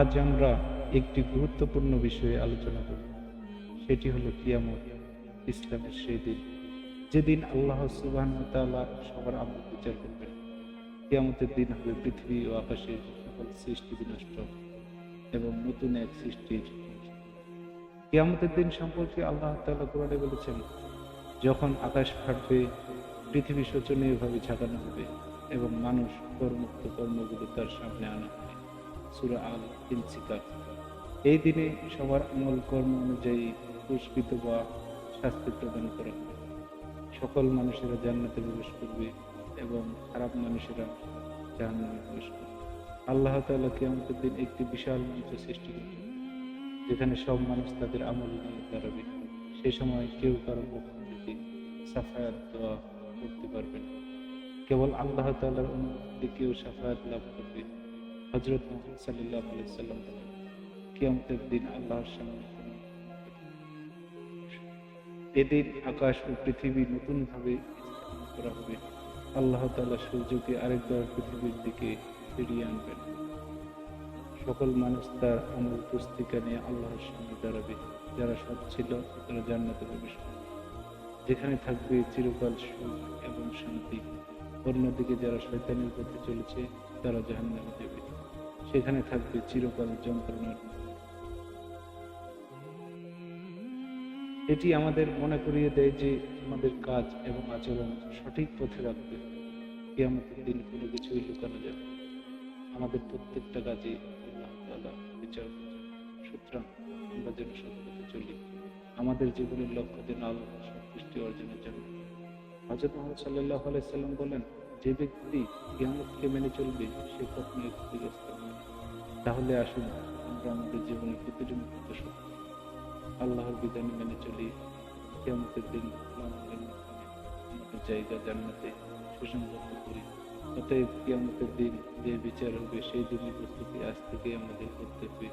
আজ আমরা একটি গুরুত্বপূর্ণ বিষয়ে আলোচনা করব। সেটি হলো কিয়ামত, ইসলামের সেই দিন। যেদিন আল্লাহ সুবাহ সবার আমল বিচার করবেন। কিয়ামতের দিন হবে পৃথিবী ও আকাশের সকল সৃষ্টি বিনষ্ট এবং নতুন এক সৃষ্টির কিয়ামতের দিন সম্পর্কে আল্লাহ তাআলা কোরআনে বলেছেন, যখন আকাশ ফাটবে, পৃথিবী শোচনীয়ভাবে ঝাঁকানো হবে এবং মানুষ কর্মুক্ত কর্মগুলো তার সামনে আনা হবে। সুরা আল ইনসিকা এই দিনে সবার আমল কর্ম অনুযায়ী পুরস্কৃত বা শাস্তি প্রদান করা হবে। সকল মানুষেরা জান্নাতে প্রবেশ করবে এবং খারাপ মানুষেরা জাহান্নামে প্রবেশ করবে। আল্লাহ তাআলা কিয়ামতের দিন একটি বিশাল মঞ্চ সৃষ্টি করবে যেখানে সব মানুষ তাদের আমল নিয়ে দাঁড়াবে। সেই সময় কেউ কারও পক্ষ সাফায়াত দোয়া করতে পারবে না। কেবল আল্লাহ তাআলার অনুমতি কেউ সাফায়াত লাভ করবে। হজরত মোহাম্মদ সাল্লাহ সাল্লাম বলেন, কিয়ামতের দিন আল্লাহর সামনে এদিন আকাশ ও পৃথিবী নতুনভাবে করা হবে। আল্লাহ তাআলা সূর্যকে আরেকবার পৃথিবীর দিকে ফিরিয়ে আনবেন। সকল মানুষ তার আমল পুস্তিকা নিয়ে আল্লাহর সামনে দাঁড়াবে। যারা সৎ ছিল, তারা জান্নাতে প্রবেশ করবে। যেখানে থাকবে চিরকাল সুখ এবং শান্তি। অন্যদিকে যারা শয়তানের পথে চলেছে, তারা জাহান্নামে যাবে। সেখানে থাকবে চিরকাল যন্ত্রণার এটি আমাদের মনে করিয়ে দেয় যে আমাদের কাজ এবং আচরণ সঠিক পথে রাখবে। কিয়ামতের দিন কোনো কিছুই লুকানো যাবে আমাদের প্রত্যেকটা কাজে বিচার সুতরাং আমরা যেন পথে চলি। আমাদের জীবনের লক্ষ্য যেন আল্লাহ সন্তুষ্টি অর্জনের জন্য। হজরত মোহাম্মদ সাল্লাহ আলাইসাল্লাম বলেন যে ব্যক্তি কিয়ামতকে মেনে চলবে, সে কখনোই ক্ষতিগ্রস্ত হবে। তাহলে আসুন, আমরা আমাদের জীবনে প্রতিটি মুহূর্ত সত্য আল্লাহর বিধান মেনে চলি। কিয়ামতের দিন আমাদের জায়গা জান্নাতে সুসংগত করি। অতএব কিয়ামতের দিন যে বিচার হবে, সেই দিনের প্রস্তুতি আজ থেকে আমাদের করতে হবে।